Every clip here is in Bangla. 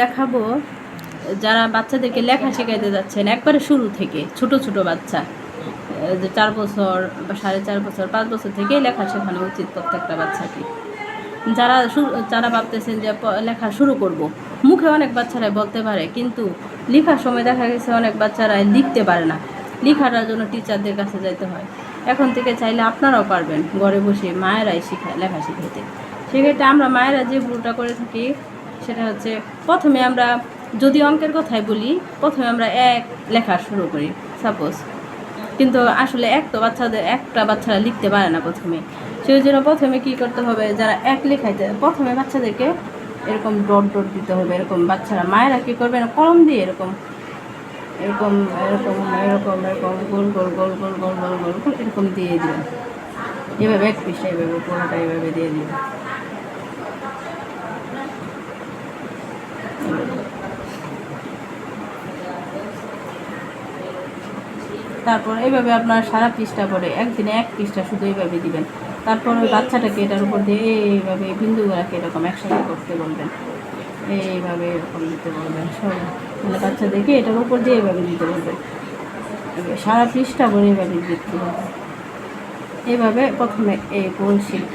দেখাবো যারা বাচ্চাদেরকে লেখা শেখাইতে যাচ্ছেন, একবারে শুরু থেকে, ছোট ছোট বাচ্চা যে চার বছর বা সাড়ে চার বছর, পাঁচ বছর থেকেই লেখা শেখানো উচিত প্রত্যেকটা বাচ্চাকে। যারা যারা ভাবতেছেন যে লেখা শুরু করব, মুখে অনেক বাচ্চারাই বলতে পারে, কিন্তু লেখার সময় দেখা গেছে অনেক বাচ্চারাই লিখতে পারে না। লেখাটার জন্য টিচারদের কাছে যাইতে হয়। এখন থেকে চাইলে আপনারাও পারবেন ঘরে বসে মায়েরাই শেখায় লেখা শিখাইতে। সেক্ষেত্রে আমরা মায়েরা যে ভুলটা করে থাকি সেটা হচ্ছে প্রথমে আমরা যদি অঙ্কের কথাই বলি, প্রথমে আমরা এক লেখা শুরু করি সাপোজ কিন্তু আসলে এক তো বাচ্চাদের, একটা বাচ্চারা লিখতে পারে না প্রথমে। সেই জন্য প্রথমে কী করতে হবে, যারা এক লেখাইতে, প্রথমে বাচ্চাদেরকে এরকম ডট ডট দিতে হবে, এরকম বাচ্চারা মায়েরা কী করবে না, কলম দিয়ে এরকম এরকম এরকম এরকম এরকম, গোল গোল গোল গোল গোল গোল গোল গোল এরকম দিয়ে দিবেন এভাবে এক পিসটা এভাবে, পুরোটা এভাবে দিয়ে দিবেন তারপর এইভাবে আপনার সারা পিসটা পরে, একদিনে এক পিসটা শুধু এইভাবে দিবেন। তারপর ওই বাচ্চাটাকে এটার উপর দিয়ে এইভাবে বিন্দুগুলাকে এরকম একসাথে করতে বলবেন। এইভাবে এরকম দিতে বলবেন সব। মানে বাচ্চাদেরকে এটার উপর দিয়ে এইভাবে দিতে বলবেন। সারা পিসটা ভরে এইভাবে দিতে হবে এইভাবে প্রথমে এই গোল শিল্প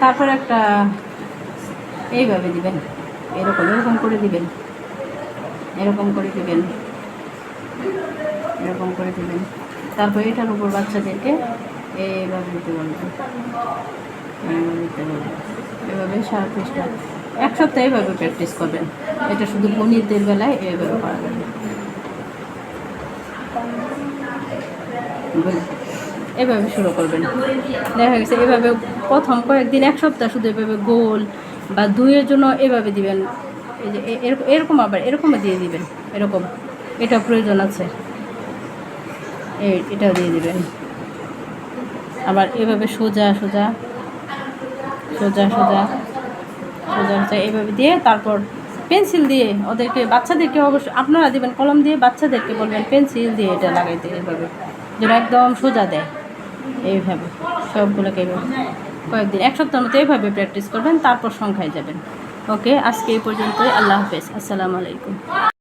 তারপর একটা এইভাবে দিবেন। এরকম এরকম করে দিবেন। এরকম করে দিবেন। এরকম করে দিবেন। তারপর এটার উপর বাচ্চাদেরকে এইভাবে দিতে বলবেন এভাবে সারা পৃষ্ঠা এক সপ্তাহ এইভাবে প্র্যাকটিস করবেন। এটা শুধু গণিতের বেলায় এইভাবে করা যাবে। এভাবে শুরু করবেন। দেখা গেছে এভাবে প্রথম কয়েকদিন, এক সপ্তাহ শুধু এভাবে গোল বা দুইয়ের জন্য এভাবে দিবেন। এই যে এরকম- আবার, এরকমও দিয়ে দিবেন, এরকম। এটা প্রয়োজন আছে। এটাও দিয়ে দিবেন। আবার এভাবে সোজা সোজা সোজা সোজা সোজা সোজা এইভাবে দিয়ে তারপর পেন্সিল দিয়ে ওদেরকে, বাচ্চাদেরকে অবশ্যই আপনারা দিবেন কলম দিয়ে বাচ্চাদেরকে বলবেন পেন্সিল দিয়ে এটা লাগাইতে এইভাবে যেন একদম সোজা দেয়। এইভাবে, সবগুলোকে এইভাবে কয়েকদিন, এক সপ্তাহ মতো এইভাবে প্র্যাকটিস করবেন, তারপর সংখ্যায় যাবেন। ওকে আজকে এই পর্যন্তই, আল্লাহ হাফেজ, আসসালামু আলাইকুম।